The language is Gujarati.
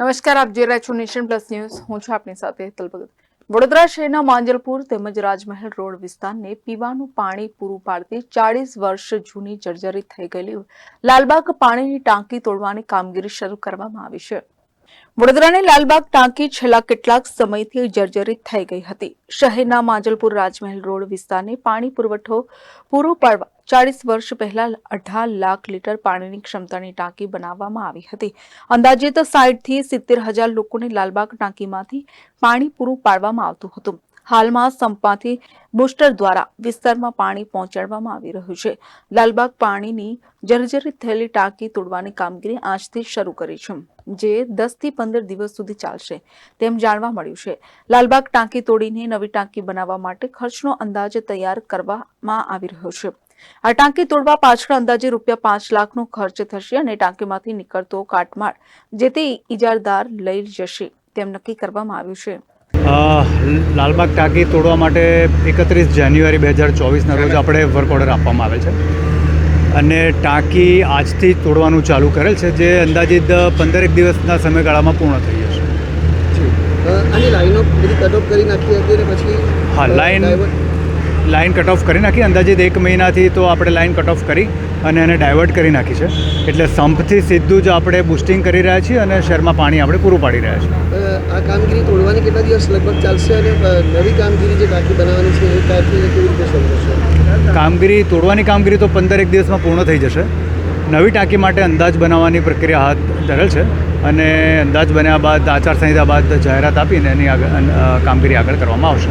નમસ્કાર, આપ જોઈ રહ્યા છો નેશન પ્લસ ન્યૂઝ. હું છું આપની સાથે તલભગત વડોદરા શહેરના માંજલપુર તેમજ રાજમહેલ રોડ વિસ્તારને પીવાનું પાણી પૂરું પાડતી ચાળીસ વર્ષ જૂની જર્જરિત થઈ ગયેલી લાલબાગ પાણીની ટાંકી તોડવાની કામગીરી શરૂ કરવામાં આવી છે. વડોદરાની લાલબાગ ટાંકી છેલ્લા કેટલાક સમયથી જર્જરિત થઈ ગઈ હતી. શહેરના માંજલપુર રાજમહેલ રોડ વિસ્તારને પાણી પુરવઠો પૂરો પાડવા ચાળીસ વર્ષ પહેલા અઢાર લાખ લીટર પાણીની ક્ષમતાની ટાંકી બનાવવામાં આવી હતી. અંદાજિત સાઠથી સિત્તેર હજાર લોકોને લાલબાગ ટાંકીમાંથી પાણી પૂરું પાડવામાં આવતું હતું. હાલમાં સંપાથી બુસ્ટર દ્વારા વિસ્તારમાં પાણી પહોંચાડવામાં આવી રહ્યું છે. લાલબાગ પાણીની જર્જરિત થયેલી ટાંકી તોડવાની કામગીરી આજથી શરૂ કરી છે, જે દસથી પંદર દિવસ સુધી ચાલશે તેમ જાણવા મળ્યું છે. લાલબાગ ટાંકી તોડીને નવી ટાંકી બનાવવા માટે ખર્ચનો અંદાજ તૈયાર કરવામાં આવી રહ્યો છે. આ ટાંકી તોડવા પાછળ અંદાજે રૂપિયા પાંચ લાખનો ખર્ચ થશે અને ટાંકીમાંથી નીકળતો કાટમાળ જે તે ઇજારદાર લઈ જશે તેમ નક્કી કરવામાં આવ્યું છે. લાલબાગ ટાંકી તોડવા માટે એકત્રીસ જાન્યુઆરી બે હજાર ચોવીસના રોજ આપણે વર્ક ઓર્ડર આપવામાં આવે છે. અને ટાંકી આજથી તોડવાનું ચાલુ કરેલ છે જે અંદાજિત પંદરેક દિવસના સમયગાળામાં પૂર્ણ થઈ જશે. આની લાઈનો બધી કટ ઓફ કરી નાખી હતી અને પછી હા, લાઈન- લાઈન કટ ઓફ કરી નાખી. અંદાજિત એક મહિનાથી તો આપણે લાઈન કટ ઓફ કરી અને એને ડાયવર્ટ કરી નાખી છે. એટલે સંપથી સીધું જ આપણે બુસ્ટિંગ કરી રહ્યા છીએ અને શહેરમાં પાણી આપણે પૂરું પાડી રહ્યા છીએ. આ કામગીરી તોડવાની કેટલા દિવસ લગભગ ચાલશે અને નવી કામગીરી જે ટાંકી બનાવવાની છે એ ટાંકી કેવી રીતે શરૂ થશે? કામગીરી તોડવાની કામગીરી તો પંદર એક દિવસમાં પૂર્ણ થઈ જશે. નવી ટાંકી માટે અંદાજ બનાવવાની પ્રક્રિયા હાથ ધરેલ છે અને અંદાજ બન્યા બાદ આચારસંહિતા બાદ જાહેરાત આપીને એની આગળ કામગીરી આગળ કરવામાં આવશે.